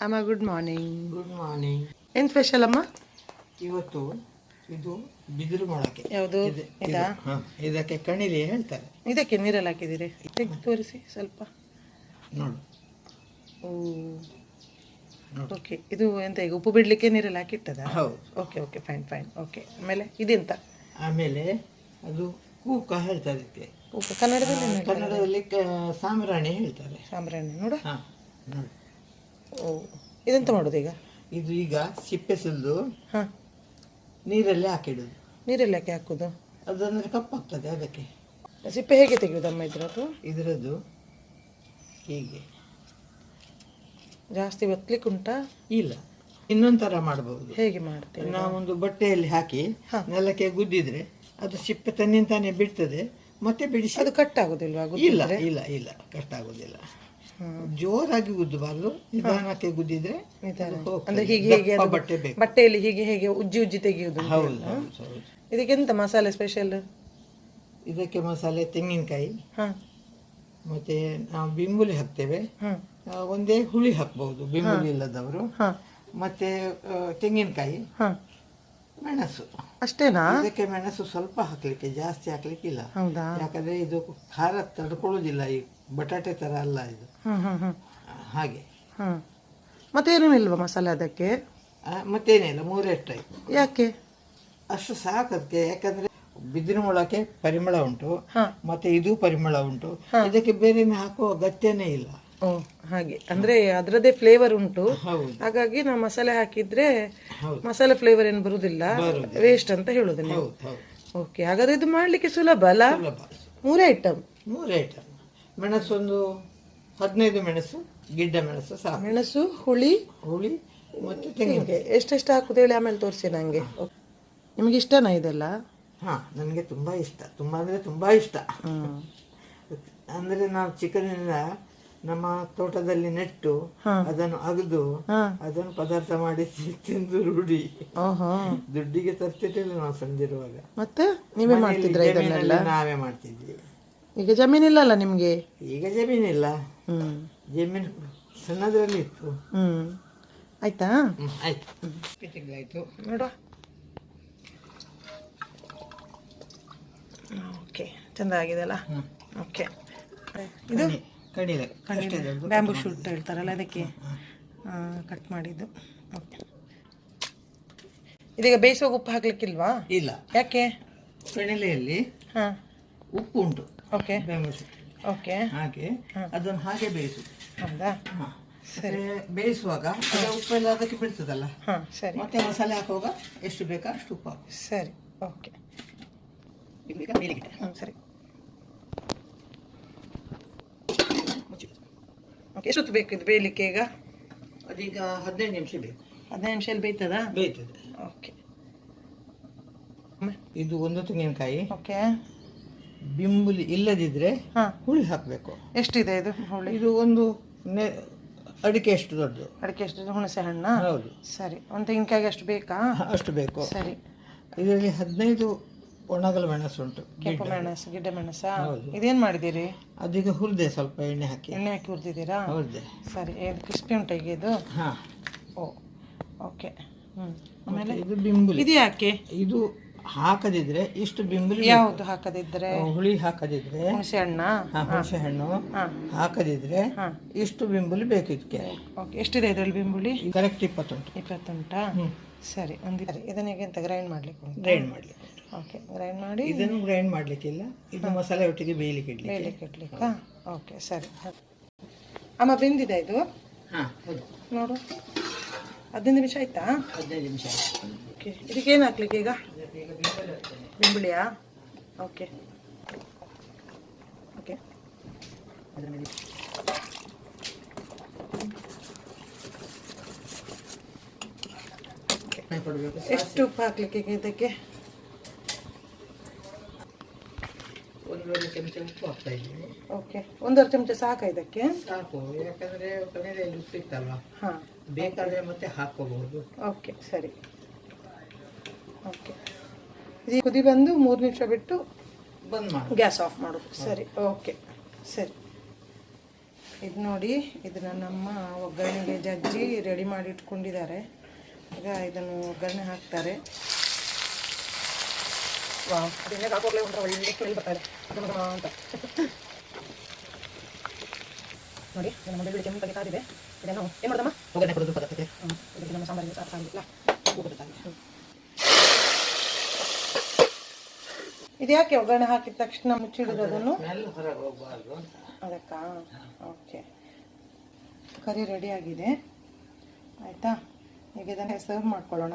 ಅಮ್ಮ good morning good morning ಏನು special ಅಮ್ಮ? ಇವತ್ತು ಇದು ಬಿದಿರು ಮೊಳಕೆ. ಯಾವುದು? ಇದು- ಇದಕ್ಕೆ ಕಣಿಲಿ ಹೇಳ್ತಾರೆ. ಇದಕ್ಕೆ ನೀರಲ್ಲಿ ಹಾಕಿದ್ದೀರಿ. ತೆಗ್ದು ತೋರಿಸಿ ಸ್ವಲ್ಪ. ನೋಡು. ಓ. ಓಕೆ ಇದು ಎಂತ ಈಗ ಉಪ್ಪು ಬಿಡಲಿಕ್ಕೆ ನೀರಲ್ಲಿ ಹಾಕಿಟ್ಟದ? ಹೌದು. Okay okay fine fine okay ಆಮೇಲೆ ಇದೆಂತ? ಆಮೇಲೆ ಅದು ಕೂಕ ಹೇಳ್ತಾರೆ ಇದಕ್ಕೆ. ಉಪ್ಪು ಕನ್ನಡದಲ್ಲಿ ಕನ್ನಡದಲ್ಲಿ ಸಾಮ್ರಾಣಿ ಸಾಂಬ್ರಾಣಿ ಹೇಳ್ತಾರೆ. ಸಾಂಬ್ರಾಣಿ ನೋಡು. ಹಾ ನೋಡಿ. ಓ ಇದೆಂತ ಮಾಡೋದು ಈಗ? ಇದು ಈಗ ಸಿಪ್ಪೆ ಸುಲಿದು ಹಾಂ. ನೀರಲ್ಲಿ ಹಾಕಿಡುದು. ನೀರಲ್ಲಿ ಹಾಕಿ ಹಾಕೋದು? ಅದಂದ್ರೆ ಕಪ್ಪಾಗ್ತದೆ ಅದಕ್ಕೆ. ಸಿಪ್ಪೆ ಹೇಗೆ ತೆಗೆಯೋದಮ್ಮ ಇದ್ರದ್ದು? ಇದರದ್ದು ಹೀಗೆ. ಜಾಸ್ತಿ ಬತ್ತಲಿಕ್ಕೆ ಉಂಟಾ? ಇಲ್ಲ ಇನ್ನೊಂದು ಥರ ಮಾಡಬಹುದು ಹೇಗೆ ಮಾಡ್ತೇವೆ ನಾವೊಂದು ಬಟ್ಟೆಯಲ್ಲಿ ಹಾಕಿ. ನೆಲಕ್ಕೆ ಗುದ್ದಿದ್ರೆ ಅದು ಸಿಪ್ಪೆ ತನ್ನಿಂತಾನೆ ಬಿಡ್ತದೆ ಮತ್ತೆ ಬಿಡಿಸಿ ಅದು ಕಟ್ ಆಗೋದಿಲ್ವಾ? ಇಲ್ಲ ಇಲ್ಲ ಇಲ್ಲ ಕಟ್ ಆಗೋದಿಲ್ಲ. ಜೋರಾಗಿ ಗುದ್ದಬಾರ್ದು ನಿಧಾನಕ್ಕೆ ಗುದ್ದಿದ್ರೆ ನಿಧಾನ. ಅಂದ್ರೆ ಹೀಗೆ ಹೇಗೆ ಅದು ಬಟ್ಟೆ ಬೇಕು. ಬಟ್ಟೆಯಲ್ಲಿ ಹೀಗೆ ಹೇಗೆ ಉಜ್ಜಿ ಉಜ್ಜಿ ತೆಗೆಯುವುದು ಹೌದು ಹೌದು ಹೌದು. ಇದಕ್ಕೆ ಎಂತ ಮಸಾಲೆ ಸ್ಪೆಷಲ್ ಇದಕ್ಕೆ ಮಸಾಲೆ ತೆಂಗಿನಕಾಯಿ. ಹಾ. ಮತ್ತೆ ನಾವು ಬಿಂಬುಲಿ ಹಾಕ್ತೇವೆ. ಹಾಂ. ಆ, ಒಂದೇ ಹುಳಿ ಹಾಕ್ಬಹುದು ಬಿಂಬುಲಿ ಇಲ್ಲದವರು. ಹಾಂ. ಮತ್ತೆ ಆ, ತೆಂಗಿನಕಾಯಿ. ಹಾಂ. ಮೆಣಸು. ಅಷ್ಟೇನಾ? ಇದಕ್ಕೆ ಮೆಣಸು ಸ್ವಲ್ಪ ಹಾಕ್ಲಿಕ್ಕೆ ಜಾಸ್ತಿ ಹಾಕ್ಲಿಕ್ಕಿಲ್ಲ ಹೌದಾ? ಯಾಕಂದ್ರೆ ಇದು ಖಾರ ತಡ್ಕೊಳ್ಳೋದಿಲ್ಲ ಈ ಬಟಾಟೆ ತರ ಅಲ್ಲ ಇದು. ಹಾಗೆ. ಮತ್ತೇನೂ ಇಲ್ವಾ ಮಸಾಲೆ ಅದಕ್ಕೆ? ಆ, ಮತ್ತೇನಿಲ್ಲ ಮೂರೇ ಟೈಪ್ ಯಾಕೆ? ಅಷ್ಟು ಸಾಕು ಅದಕ್ಕೆ ಯಾಕಂದ್ರೆ ಬಿದಿರಿನ ಮೊಳಕೆ ಪರಿಮಳ ಉಂಟು ಮತ್ತೆ ಇದು ಪರಿಮಳ ಉಂಟು. ಇದಕ್ಕೆ ಬೇರೆ ಹಾಕುವ ಅಗತ್ಯನೇ ಇಲ್ಲ. ಹಾಗೆ. ಅಂದ್ರೆ ಅದರದೇ ಫ್ಲೇವರ್ ಉಂಟು. ಹಾಗಾಗಿ ನಾವು ಮಸಾಲೆ ಹಾಕಿದ್ರೆ ಮಸಾಲೆ ಫ್ಲೇವರ್ ಏನು ಬರುದಿಲ್ಲ. ಬರುದಿಲ್ಲ. ವೇಸ್ಟ್ ಅಂತ ಹೇಳುದು ನೀವು. ಓಕೆ ಹಾಗಾದ್ರೆ ಇದು ಮಾಡ್ಲಿಕ್ಕೆ ಸುಲಭ ಅಲ್ಲ? ಮೂರೇ ಐಟಮ್ ಮೂರೇ ಐಟಮ್ ಮೆಣಸು ಒಂದು ಹದಿನೈದು ಮೆಣಸು ಗಿಡ್ಡ ಮೆಣಸು ಮೆಣಸು ಹುಳಿ ಹುಳಿ ಮತ್ತು ತೆಂಗಿನಕಾಯಿ. ಎಷ್ಟೆಷ್ಟು ಹಾಕುದು ಹೇಳಿ ಆಮೇಲೆ ತೋರಿಸಿ ನನಗೆ ನಿಮಗೆ ಇಷ್ಟನಾ ಇದೆಲ್ಲ? ಹಾಂ ನನಗೆ ತುಂಬಾ ಇಷ್ಟ. ತುಂಬಾ ಅಂದ್ರೆ ತುಂಬಾ ಇಷ್ಟ. ಅಂದರೆ ಅಂದ್ರೆ ನಾವು ಚಿಕನಿಂದ ನಮ್ಮ ತೋಟದಲ್ಲಿ ನೆಟ್ಟು ಅದನ್ನು ಅಗದು ಅದನ್ನು ಪದಾರ್ಥ ಮಾಡಿ ತಿಂದು ರೂಢಿ. ದುಡ್ಡಿಗೆ ತರ್ತಿರ್ಲಿಲ್ಲ ನಾವು ಸಂದಿರುವಾಗ ಮತ್ತೆ ನೀವೇ ಮಾಡ್ತಿದ್ರ ಇದನ್ನೆಲ್ಲ? ನಾವೇ ಮಾಡ್ತಿದ್ವಿ. ಈಗ ಜಮೀನಿಲ್ಲಲ್ಲ ನಿಮ್ಗೆ? ಈಗ ಜಮೀನಿಲ್ಲ. ಹ್ಮ್. ಜಮೀನು ಸಣ್ಣದ್ರಲ್ಲಿ ಇತ್ತು ಹ್ಮ್ ಆಯ್ತಾ. ಆಯ್ತು ಆಯ್ತು ನೋಡುವ. ಓಕೆ. ಚಂದ ಆಗಿದೆಲ್ಲ ಹ್ಮ್. ಓಕೆ. ಇದು? ಕಡಿಲೆ ದೊಡ್ಡದು. ಬ್ಯಾಂಬೂ ಶೂಟ್ ಹೇಳ್ತಾರಲ್ಲ ಅದಕ್ಕೆ. ಕಟ್ ಮಾಡಿದ್ದು. ಓಕೆ ಇದೀಗ ಬೇಯಿಸುವಾಗ ಉಪ್ಪು ಹಾಕ್ಲಿಕ್ಕಿಲ್ವಾ? ಇಲ್ಲ. ಯಾಕೆ? ಕಣಿಲೆಯಲ್ಲಿ ಹಾಂ. ಉಪ್ಪು ಉಂಟು. ಓಕೆ ಬೆಂಬಲಿಸು ಓಕೆ ಹಾಗೆ ಅದನ್ನು ಹಾಗೆ ಬೇಯಿಸುದು ಹೌದಾ? ಹಾ. ಸರಿ. ಬೇಯಿಸುವಾಗ ಅದರ ಉಪ್ಪೆಲ್ಲ ಅದಕ್ಕೆ ಬೀಳ್ತದಲ್ಲ? ಹಾಂ ಸರಿ. ಮತ್ತೆ ಮಸಾಲೆ ಹಾಕುವಾಗ ಎಷ್ಟು ಬೇಕಾ ಅಷ್ಟು ಉಪ್ಪು ಹಾಕು. ಸರಿ. ಓಕೆ ಈಗ ಮೇಲಿಗೆ ಸರಿ. ಓಕೆ ಎಷ್ಟೊತ್ತು ಬೇಕು ಇದು ಬೇಯಲಿಕ್ಕೆ ಈಗ? ಅದೀಗ ಹದಿನೈದು ನಿಮಿಷ ಬೇಕು. ಹದಿನೈದು ನಿಮಿಷದಲ್ಲಿ ಬೇಯ್ತದಾ? ಬೇಯ್ತದೆ. ಓಕೆ ಇದು ಒಂದು ತೆಂಗಿನಕಾಯಿ. ಓಕೆ ಬಿಂಬುಲಿ ಇಲ್ಲದಿದ್ರೆ ಹಾಂ. ಹುಳಿ ಹಾಕಬೇಕು. ಎಷ್ಟಿದೆ ಇದು ಹುಳಿ? ಇದು ಒಂದು ನೆ- ಅಡಿಕೆ ಎಷ್ಟು ದೊಡ್ಡದು? ಅಡಿಕೆ ಎಷ್ಟು ಹುಣಸೆ ಹಣ್ಣ? ಹೌದು. ಸರಿ. ಒಂದು ತೆಂಗಿನಕಾಯಿಗೆ ಅಷ್ಟು ಬೇಕಾ? ಅಷ್ಟು ಬೇಕು. ಸರಿ. ಇದರಲ್ಲಿ ಹದಿನೈದು ಒಣಗಲ ಮೆಣಸು ಉಂಟು ಕೆಂಪು ಮೆಣಸು ಗಿಡ ಮೆಣಸ? ಇದೇನ್ ಮಾಡಿದಿರಿ ಅದೀಗ ಹುರಿದೆ ಸ್ವಲ್ಪ ಎಣ್ಣೆ ಹಾಕಿ. ಎಣ್ಣೆ ಹಾಕಿ ಹುರಿದಿದ್ದೀರಾ? ಹುರಿದೆ. ಸರಿ ಏನು ಕ್ರಿಸ್ಪಿ ಉಂಟು ಈಗ ಇದು? ಹಾ. ಓ ಓಕೆ. ಆಮೇಲೆ ಇದು ಬಿಂಬುಲಿ. ಇದು ಯಾಕೆ? ಇದು ಹಾಕದಿದ್ರೆ ಇಷ್ಟು ಬಿಂಬುಲಿ ಯಾವುದು ಹಾಕದಿದ್ರೆ? ಹುಳಿ ಹಾಕದಿದ್ರೆ. ಹುಣಸೆ ಹಣ್ಣ? ಹುಣಸೆ ಹಣ್ಣು ಹಾಂ. ಹಾಕದಿದ್ರೆ ಹಾಂ. ಇಷ್ಟು ಬಿಂಬುಲಿ ಬೇಕು ಇದಕ್ಕೆ. ಓಕೆ ಎಷ್ಟಿದೆ ಇದರಲ್ಲಿ ಬಿಂಬುಳಿ ಕರೆಕ್ಟ್ ಇಪ್ಪತ್ತುಂಟು ಇಪ್ಪತ್ತುಂಟಾ ಸರಿ ಒಂದು ಸರಿ. ಇದನ್ನ ಎಂತ ಗ್ರೈಂಡ್ ಮಾಡ್ಲಿಕ್ಕೆ ಗ್ರೈಂಡ್ ಮಾಡಲಿ ಓಕೆ ಗ್ರೈಂಡ್ ಮಾಡಿ. ಇದನ್ನು ಗ್ರೈಂಡ್ ಮಾಡಲಿಕ್ಕಿಲ್ಲ. ಇದು ಮಸಾಲೆ ಒಟ್ಟಿಗೆ ಬೇಯಲಿಕ್ಕೆ ಇಡ್ಲಿ ಬೇಯಲಿಕ್ಕೆ ಇಡ್ಲಿಕ್ಕಾ. ಓಕೆ ಸರಿ ಅಮ್ಮ ಬೆಂದಿದೆ ಇದು? ಹಾಂ ಹೌದು. ನೋಡು. ಹದಿನೈದು ನಿಮಿಷ ಆಯ್ತಾ? ಹದಿನೈದು ನಿಮಿಷ ಓಕೆ ಇದಕ್ಕೆ ಏನು ಹಾಕ್ಲಿಕ್ಕೆ ಈಗ? ಬೆಂಬುಳಿಯಾ ಓಕೆ ಓಕೆ ಅದರ ಮೇಲೆ ಎಷ್ಟು ಉಪ್ಪು ಹಾಕ್ಲಿಕ್ಕೆ ಈಗ ಇದಕ್ಕೆ? ಒಂದೂವರೆ ಚಮಚ ಉಪ್ಪು ಹಾಕ್ತಾ ಓಕೆ ಒಂದೂವರೆ ಚಮಚ ಸಾಕ ಇದಕ್ಕೆ? ಸಾಕು. ಯಾಕಂದ್ರೆ ಉಪ್ಪು ಇತ್ತಲ್ವ ಹಾಂ. ಬೇಕಾದ್ರೆ ಮತ್ತೆ ಹಾಕೋಬಹುದು ಓಕೆ ಸರಿ. ಓಕೆ ಇದು ಕುದಿ ಬಂದು ಮೂರು ನಿಮಿಷ ಬಿಟ್ಟು ಬಂದ್ ಮಾಡಿ. ಗ್ಯಾಸ್ ಆಫ್ ಮಾಡೋದು ಸರಿ ಓಕೆ ಸರಿ. ಇದು ನೋಡಿ ಇದನ್ನು ನಮ್ಮ ಒಗ್ಗರಣೆಗೆ ಜಜ್ಜಿ ರೆಡಿ ಮಾಡಿ ಇಟ್ಕೊಂಡಿದ್ದಾರೆ. ಈಗ ಇದನ್ನು ಒಗ್ಗರಣೆ ಹಾಕ್ತಾರೆ. ಒಂಥರ ಒಳ್ಳೆ ಸ್ಮೆಲ್ ಬರ್ತಾ ಇದೆ ಘಮ ಘಮ ಅಂತ ನೋಡಿ ನನ್ನ ಕೆಂಪಾಗಿ ಕಾದಿದೆ ಇದನ್ನು ಏನು ಮಾಡ್ದಮ್ಮ ಒಗ್ಗರಣೆ ಕೊಡೋದು ಪದಾರ್ಥಕ್ಕೆ ಇದಕ್ಕೆ ನಮ್ಮ ಸಾಂಬಾರಿಗೆ ಸಾಕು ಸಾಗಿಲ್ಲ ಇದ್ಯಾಕೆ ಒಗ್ಗರಣೆ ಹಾಕಿದ ತಕ್ಷಣ ಮುಚ್ಚಿಡೋದು ಅದನ್ನು ಅದಕ್ಕಾ ಓಕೆ ಕರಿ ರೆಡಿ ಆಗಿದೆ ಆಯಿತಾ ಈಗ ಇದನ್ನು ಸರ್ವ್ ಮಾಡ್ಕೊಳ್ಳೋಣ